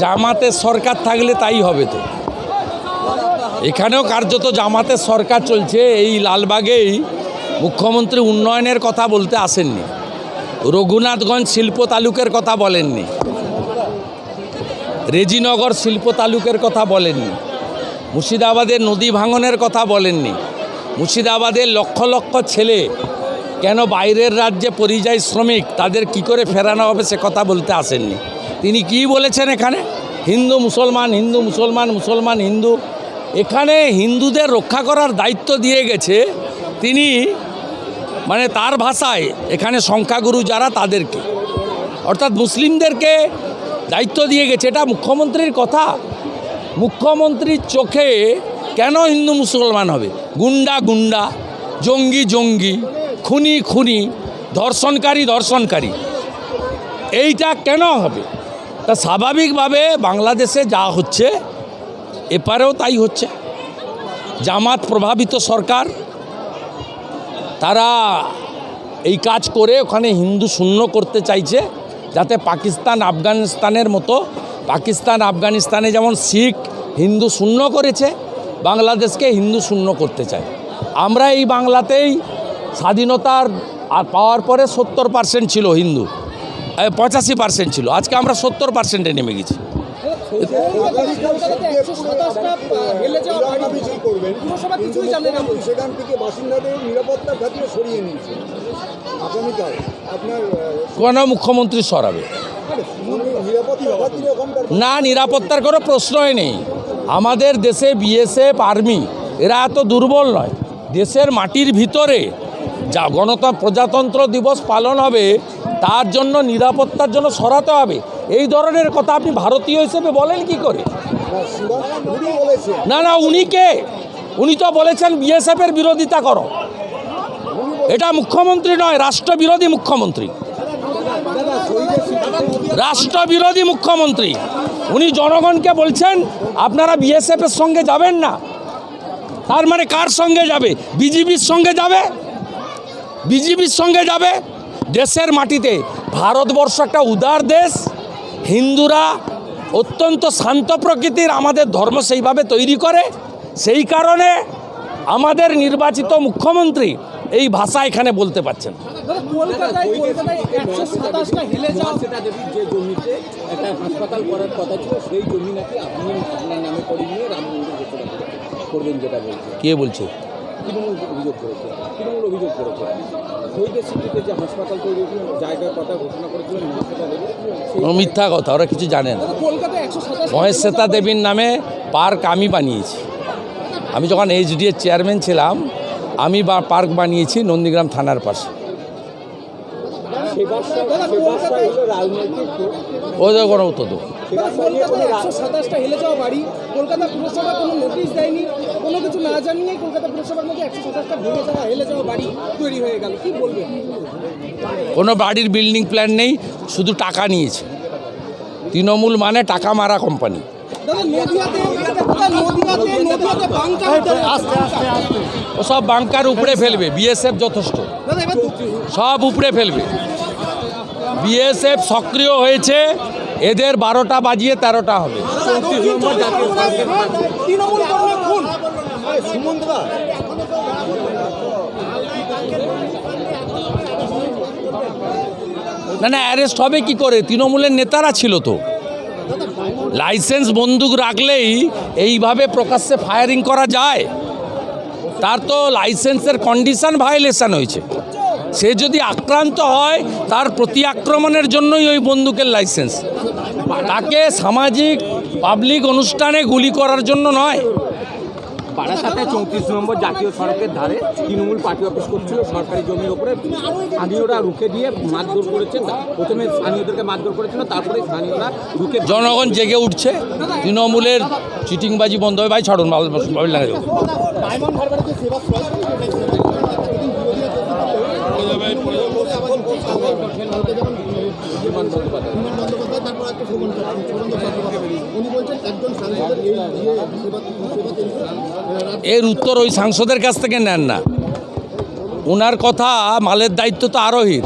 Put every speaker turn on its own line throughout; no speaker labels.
জামাতের সরকার থাকলে তাই হবে তো। এখানেও কার্যত জামাতের সরকার চলছে, এই লালবাগেই মুখ্যমন্ত্রী উন্নয়নের কথা বলতে আসেননি। রঘুনাথগঞ্জ শিল্প তালুকের কথা বলেননি। রেজিনগর শিল্প তালুকের কথা বলেননি। মুর্শিদাবাদের নদী ভাঙনের কথা বলেননি। মুর্শিদাবাদের লক্ষ লক্ষ ছেলে কেন বাইরের রাজ্যে পরিযায়ী শ্রমিক, তাদের কি করে ফেরানো হবে সে কথা বলতে আসেননি। তিনি কি বলেছেন এখানে? হিন্দু, মুসলমান হিন্দু, মুসলমান মুসলমান, হিন্দু। এখানে হিন্দুদের রক্ষা করার দায়িত্ব দিয়ে গেছে তিনি মানে তার ভাষায় এখানে সংখ্যাগুরু যারা তাদেরকে, অর্থাৎ মুসলিমদেরকে দায়িত্ব দিয়ে গেছে। এটা মুখ্যমন্ত্রীর কথা। মুখ্যমন্ত্রীর চোখে কেন হিন্দু, মুসলমান হবে? গুন্ডা গুন্ডা, জঙ্গি জঙ্গি, খুনি খুনি, ধর্ষণকারী ধর্ষণকারী, এইটা কেন হবে? তা স্বাভাবিকভাবে বাংলাদেশে যা হচ্ছে, এপারেও তাই হচ্ছে। জামাত প্রভাবিত সরকার, তারা এই কাজ করে ওখানে হিন্দু শূন্য করতে চাইছে, যাতে পাকিস্তান, আফগানিস্তানের মতো, পাকিস্তান, আফগানিস্তানে যেমন শিখ হিন্দু শূন্য করেছে, বাংলাদেশকে হিন্দু শূন্য করতে চায়। আমরা এই বাংলাতেই স্বাধীনতার আর পাওয়ার পরে সত্তর পার্সেন্ট ছিল হিন্দু। পঁচাশি পার্সেন্ট ছিল। আজকে আমরা সত্তর পার্সেন্টে নেমে গেছি। কোনো মুখ্যমন্ত্রী সরাবে। না, নিরাপত্তার কোনো প্রশ্নই নেই। আমাদের দেশে বিএসএফ, আর্মি, এরা এত দুর্বল নয়। দেশের মাটির ভিতরে যা গণতন্ত্র, প্রজাতন্ত্র দিবস পালন হবে তার জন্য, নিরাপত্তার জন্য সরাতে হবে। এই ধরনের কথা আপনি ভারতীয় হিসেবে বলেন কি করে? না না, উনি কে? উনি তো বলেছেন বিএসএফের বিরোধিতা করো। এটা মুখ্যমন্ত্রী নয়, রাষ্ট্রবিরোধী মুখ্যমন্ত্রী। রাষ্ট্রবিরোধী মুখ্যমন্ত্রী। উনি জনগণকে বলছেন, আপনারা বিএসএফের সঙ্গে যাবেন না। তার মানে কার সঙ্গে যাবে? বিজেপির সঙ্গে যাবে? বিজেপির সঙ্গে যাবে? দেশের মাটিতে ভারতবর্ষ একটা উদার দেশ হিন্দুরা অত্যন্ত শান্ত প্রকৃতির আমাদের ধর্ম সেইভাবে তৈরি করে সেই কারণে আমাদের নির্বাচিত মুখ্যমন্ত্রী এই ভাষা এখানে বলতে পারছেন
কলকাতায় কলকাতায় একশো সাতাশটা হেলে যাওয়া
সেটা দেবীর যে জমিতে একটা হাসপাতাল করার কথা ছিল সেই জমি নাকি আপনি আপনার নামে করে নিয়ে রাম মন্দির ঘোষণা করেছেন। করবেন যেটা বলছে
কে বলছে?
তৃণমূল অভিযোগ করেছে। তৃণমূল অভিযোগ করেছে। শহীদের স্মৃতিতে যে হাসপাতাল তৈরি জায়গার কথা ঘোষণা করেছিলেন মহাশ্বেতা দেবী সেই
ও মিথ্যা কথা ওরা কিছু জানে না।
মহেশ শ্বেতা
মহেশ্বেতা দেবীর নামে পার্ক আমি বানিয়েছি। আমি যখন এইচডিএর চেয়ারম্যান ছিলাম আমি বা পার্ক বানিয়েছি নন্দীগ্রাম থানার পাশে। কোনো উত্তর দেবো
একশো সাতাশটা হেলে যাওয়া বাড়ি কলকাতা পুরসভা কোনো নোটিশ দেয়নি কোনো কিছু না জানিয়ে কলকাতা পুরসভার মধ্যে একশো সাতাশটা ভেঙে যাওয়া হেলে যাওয়া বাড়ি তৈরি হয়ে গেল কি বলবেন
কোনো বাড়ির বিল্ডিং প্ল্যান নেই শুধু টাকা নিয়েছে তৃণমূল মানে টাকা মারা কোম্পানি সব বাংকার উপড়ে ফেলবে বিএসএফ যথেষ্ট সব উপড়ে ফেলবে বিএসএফ সক্রিয় হয়েছে, এদের বারোটা বাজিয়ে তেরোটা হবে। না না অ্যারেস্ট হবে কি করে? তৃণমূলের নেতারা ছিল তো। লাইসেন্স বন্দুক রাখলেই এইভাবে প্রকাশ্যে ফায়ারিং করা যায়। তার তো লাইসেন্সের কন্ডিশন ভায়োলেশন হয়েছে। সে যদি আক্রান্ত হয় তার প্রতি আক্রমণের জন্যই ওই বন্দুকের লাইসেন্স তাকে সামাজিক পাবলিক অনুষ্ঠানে গুলি করার জন্য নয়
বারাসাতে চৌত্রিশ নম্বর জাতীয় সড়কের ধারে তৃণমূল পার্টি অফিস করছিল সরকারি জমির ওপরে স্থানীয়রা রুখে দিয়ে মারধর করেছে প্রথমে স্থানীয়দেরকে মারধর করেছিল তারপরে স্থানীয়রা রুখে
জনগণ জেগে উঠছে তৃণমূলের চিটিংবাজি বন্ধ হবে ভাই ছাড়ুন ভালো লাগে
ডায়মন্ড হারবারে যে সেবা
বিমান বন্দ্যোপাধ্যায়
বন্দ্যোপাধ্যায়
এর উত্তর ওই সাংসদের কাছ থেকে নেন না। ওনার কথা, মালের দায়িত্ব তো আরোহীর।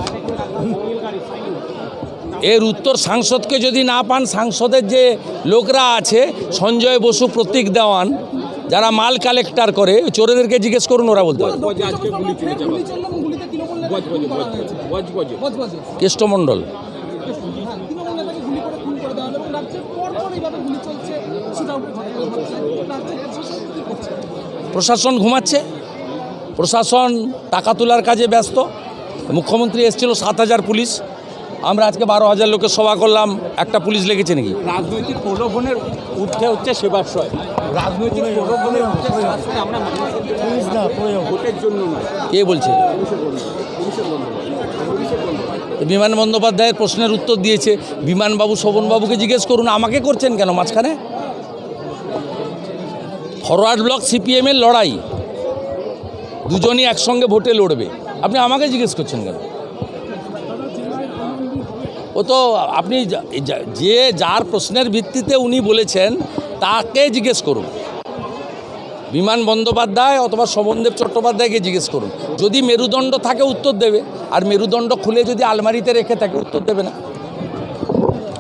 এর উত্তর সাংসদকে যদি না পান, সাংসদের যে লোকরা আছে, সঞ্জয় বসু প্রতীক দেওয়ান, যারা মাল কালেক্টার করে চোরেদেরকে জিজ্ঞেস করুন, ওরা বলতে পারবে কেষ্টমণ্ডল
প্রশাসন
ঘুমাচ্ছে। প্রশাসন টাকা তোলার কাজে ব্যস্ত। মুখ্যমন্ত্রী এসেছিল সাত হাজার পুলিশ। আমরা আজকে বারো হাজার লোকের সভা করলাম একটা পুলিশ লেগেছে নাকি?
রাজনৈতিক প্রলোভনের উঠে হচ্ছে সেবাশ্রয় রাজনৈতিক প্রলোভনের ভোটের জন্য
কে বলছে? বিমান বন্দ্যোপাধ্যায়ের প্রশ্নের উত্তর দিয়েছে। বিমানবাবু শোভনবাবুকে জিজ্ঞেস করুন আমাকে করছেন কেন মাঝখানে? ফরওয়ার্ড ব্লক সিপিএমের লড়াই। দুজনই একসঙ্গে ভোটে লড়বে। আপনি আমাকে জিজ্ঞেস করছেন কেন? ও তো আপনি যা- যার প্রশ্নের ভিত্তিতে উনি বলেছেন, তাকে জিজ্ঞেস করুন। বিমান বন্দ্যোপাধ্যায় অথবা শোভনদেব চট্টোপাধ্যায়কে জিজ্ঞেস করুন। যদি মেরুদণ্ড থাকে, উত্তর দেবে। আর মেরুদণ্ড খুলে যদি আলমারিতে রেখে থাকে, উত্তর দেবে না।